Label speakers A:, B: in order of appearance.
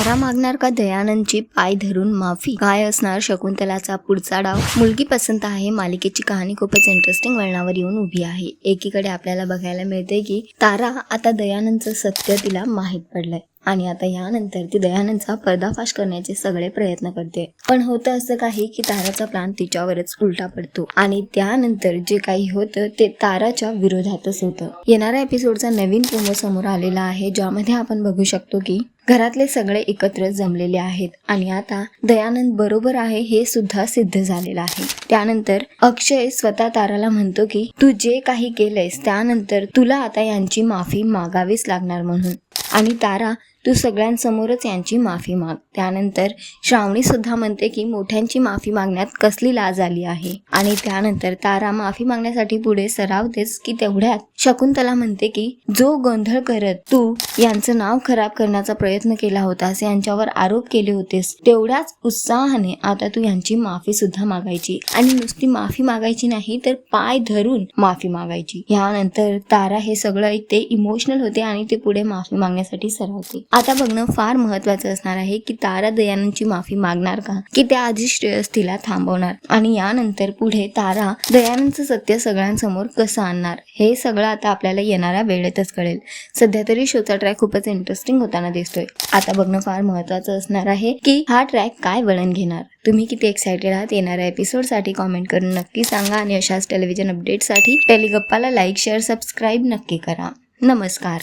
A: तारा मागणार का दयानंदची पाय धरून माफी? काय असणार शकुंतलाचा पुढचा डाव? मुलगी पसंत आहे मालिकेची कहाणी खूपच इंटरेस्टिंग वळणावर येऊन उभी आहे. एकीकडे आपल्याला बघायला मिळते की तारा आता दयानंदचं सत्य तिला माहीत पडलंय. आणि आता यानंतर ती दयानंदचा पर्दाफाश करण्याचे सगळे प्रयत्न करते. पण होतं असं काही की ताराचा प्लान तिच्यावरच उलटा पडतो. आणि त्यानंतर जे काही होतं ते ताराच्या विरोधातच होतं. येणाऱ्या एपिसोडचा नवीन प्रोमो समोर आलेला आहे ज्यामध्ये आपण बघू शकतो की घरातले सगळे एकत्र जमलेले आहेत. आणि आता दयानंद बरोबर आहे हे सुद्धा सिद्ध झालेलं आहे. त्यानंतर अक्षय स्वतः ताराला म्हणतो की तू जे काही केलंयस त्यानंतर तुला आता यांची माफी मागावीच लागणार म्हणून. आणि तारा तू सगळ्यांसमोरच यांची माफी माग. त्यानंतर श्रावणी सुद्धा म्हणते की मोठ्यांची माफी मागण्यात कसली लाज आली आहे? आणि त्यानंतर तारा माफी मागण्यासाठी पुढे सरावतेच की तेवढ्यात शकुंतला म्हणते की जो गोंधळ करत तू यांचं नाव खराब करण्याचा प्रयत्न केला होतास यांच्यावर आरोप केले होतेस तेवढ्याच उत्साहाने आता तू यांची माफी सुद्धा मागायची. आणि नुसती माफी मागायची नाही तर पाय धरून माफी मागायची. यानंतर तारा हे सगळं ऐकते इमोशनल होते आणि ते पुढे माफी मागण्यासाठी सरावते आता बघणं फार महत्वाचं असणार आहे की तारा दयानंदची माफी मागणार का? की त्याआधी श्रेयस तिला थांबवणार? आणि यानंतर पुढे तारा दयानंदचं सत्य सगळ्यांसमोर कसं आणणार? हे सगळं आता आपल्याला येणाऱ्या वेळेतच कळेल. सध्या तरी शोचा ट्रॅक खूपच इंटरेस्टिंग होताना दिसतोय. आता बघणं फार महत्वाचं असणार आहे की हा ट्रॅक काय वळण घेणार? तुम्ही किती एक्सायटेड आहात? येणाऱ्या एपिसोडसाठी कॉमेंट करून नक्की सांगा आणि अशाच टेलिव्हिजन अपडेटसाठी टेलिगप्पाला लाईक शेअर सबस्क्राईब नक्की करा. नमस्कार.